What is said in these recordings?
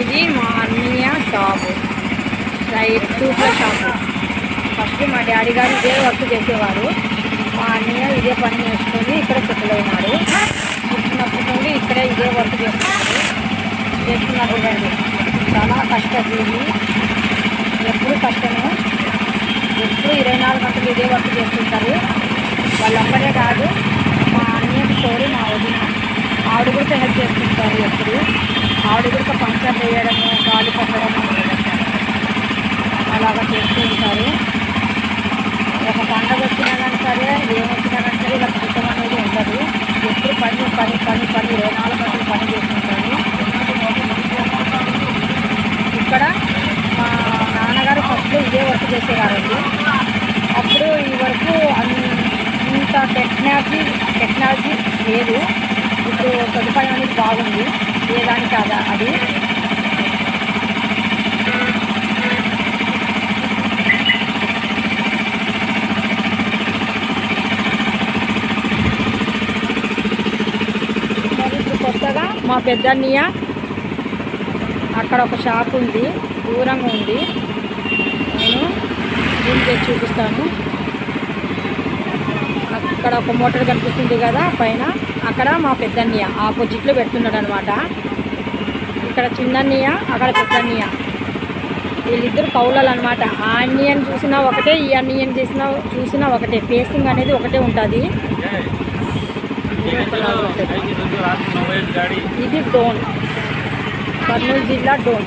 ఇది మా అన్నయ్య shop. Right super shop. First మా డాడీ గారు ఇదే వర్క్ చేసేవారు. మా అన్నయ్య ఇదే పని చేసుకొని ఇక్కడ సెటిల్ అయినాడు పుట్టినప్పటి నుండి ఇక్కడే ఇదే వర్క్ చేస్తున్నారు. చేస్తున్నారు చూడండి చాలా కష్టపడి ఎప్పుడు కష్టము? ఎప్పుడు ఇరవై నాలుగు గంటలు ఇదే వర్క్ చేస్తుంటారు. వాళ్ళొక్కడే కాదు మా అన్నయ్య స్టోరీ మా వదిన. ఆవిడ కూడా హెల్ప్ చేస్తుంటారు ఎప్పుడు ఆవిడ కూడా పంచర్ వేయడము గాలి పట్టడము అలాగా చేస్తూ ఉంటారు ఒక పండగ వచ్చినా కానీ సరే ఏమొచ్చినా కానీ సరే ఇలా కుటుంబం అనేది ఉండదు ఎప్పుడు పని పని పని పని ఇరవై నాలుగు గంటలు పని చేస్తుంటారు ఇక్కడ మా నాన్నగారు ఫస్ట్ ఇదే వర్క్ చేసేవారండి. అప్పుడు ఈ వరకు ఇంత టెక్నాలజీ టెక్నాలజీ లేదు. ఇప్పుడు సదుపాయం అనేది బాగుంది. ఏ కాదా అది ఇప్పుడు కొత్తగా మా పెద్దన్నయ్య అక్కడ ఒక షాప్ ఉంది. దూరంగా ఉంది. దీనికి చూపిస్తాను. అక్కడ ఒక మోటార్ కనిపిస్తుంది కదా పైన. అక్కడ మా పెద్దన్నయ్య ఆపోజిట్లో పెడుతున్నాడు అనమాట ఇక్కడ చిన్నన్నయ్య అక్కడ పెద్దన్నయ్య. వీళ్ళిద్దరు కౌలలు అనమాట ఆ అన్నయ్యని చూసినా ఒకటే ఈ అన్నయ్యని చేసినా చూసినా ఒకటే. ఫేసింగ్ అనేది ఒకటే ఉంటుంది. ఇది డోన్ కర్నూలు జిల్లా డోన్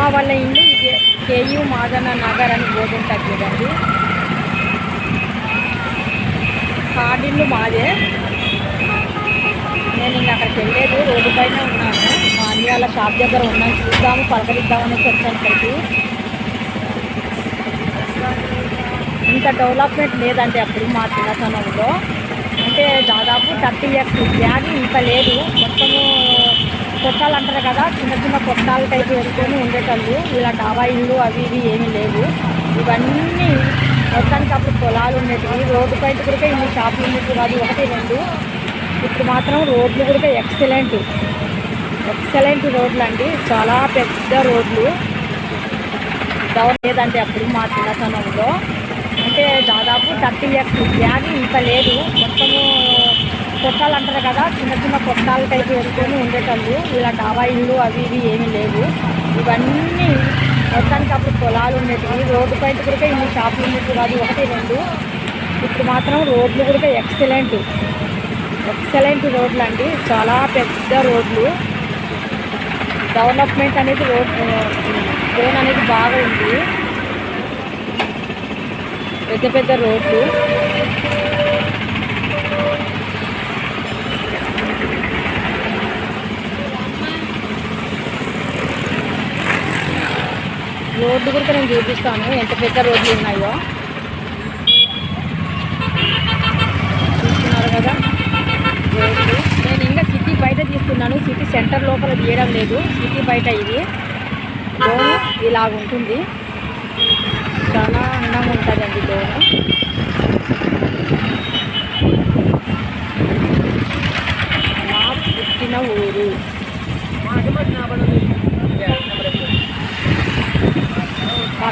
అమ్మ వాళ్ళ ఇల్లు ఇదే కేయు మాదన నగర్ అని బోర్డు ఉంటుంది చూడండి కాడిల్లు మాదే. నేను ఇంకా అక్కడికి వెళ్ళలేదు రోడ్డు పైన ఉన్నాను. మా అన్ని వాళ్ళ షాప్ దగ్గర ఉన్నాను. చూద్దాము పలకరిద్దామని వచ్చాను ఇక్కడికి. ఇంత డెవలప్మెంట్ లేదంటే అప్పుడు మా చిన్నతనంలో. అంటే దాదాపు థర్టీ ఇయర్స్ కానీ ఇంత లేదు. మొత్తము కొట్టాలు అంటారు కదా చిన్న చిన్న కొట్టాల టైపు వేసుకొని ఉండేటోళ్ళు. ఇలా డాబా ఇల్లు అవి ఇవి ఏమీ లేవు. ఇవన్నీ మొత్తానికి అప్పుడు పొలాలు ఉండేటివి. రోడ్డు పైన కూడా ఇన్ని షాపులు ఉండేవి కాదు ఒకటి రెండు. ఇప్పుడు మాత్రం రోడ్లు కూడా ఎక్సలెంట్. ఎక్సలెంట్ రోడ్లు అండి. చాలా పెద్ద రోడ్లు. డౌన్ లేదంటే అప్పుడు మా చిన్నతనంలో. అంటే దాదాపు థర్టీ ఇయర్స్. కానీ ఇంత లేదు. మొత్తము కొట్టాలు అంటారు కదా చిన్న చిన్న కొట్టాల టైపు వేసుకొని ఉండేటప్పుడు ఇలా డాబా ఇల్లు అవి ఇవి ఏమీ లేవు. ఇవన్నీ మొత్తానికి అప్పుడు పొలాలు ఉండేటివి. రోడ్డు పైన కూడా ఇన్ని షాపులు ఉండేవి కాదు. ఒకటి రెండు. ఇప్పుడు మాత్రం రోడ్లు కూడా ఎక్సలెంట్. ఎక్సలెంట్ రోడ్లు అండి. చాలా పెద్ద రోడ్లు. డెవలప్మెంట్ అనేది రోడ్ జోన్ అనేది బాగా ఉంది. పెద్ద పెద్ద రోడ్లు. రోడ్డు కూడా నేను చూపిస్తాను. ఎంత పెద్ద రోడ్లు ఉన్నాయో. చూస్తున్నారు కదా రోడ్లు. నేను ఇంకా సిటీ బయట తీస్తున్నాను. సిటీ సెంటర్ లోపల తీయడం లేదు. సిటీ బయట ఇది. లోను ఇలాగ ఉంటుంది. చాలా అందంగా ఉంటుందండి లోను మా పుట్టిన ఊరు.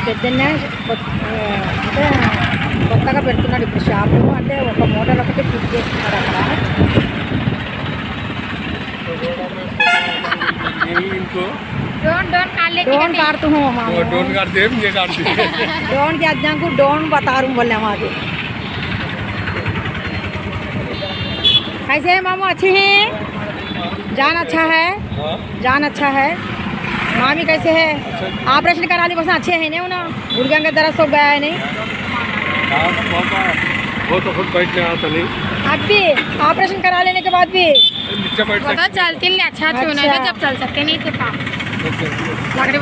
పెద్దన్న కొత్త- ఆ, అంటే కొత్తగా పెడుతున్నాడు ఇప్పుడు షాపు అంటే ఒక మోటార్ ఒకటి ఫిట్ చేస్తున్నాడు అక్కడ इनको डोन डोन काट लेके डोन काटता हूँ वो मामा डोन काट दे ये काट दे डोन के अज्जा को डोन बता रहा हूँ बोले वहाँ पे कैसे है मामू अच्छे हैं जान अच्छा है हाँ जान अच्छा है मामी कैसे है? ऑपरेशन करा ली बस अच्छे है नहीं ना मुर्गियों का दर्द सब गया है नहीं? हाँ, वो तो खुद बैठने आता नहीं? अब भी? ऑपरेशन करा लेने के बाद भी? पता बैठ चलती नहीं अच्छा है अच्छा। जब चल सकते नहीं थे पा लकड़ी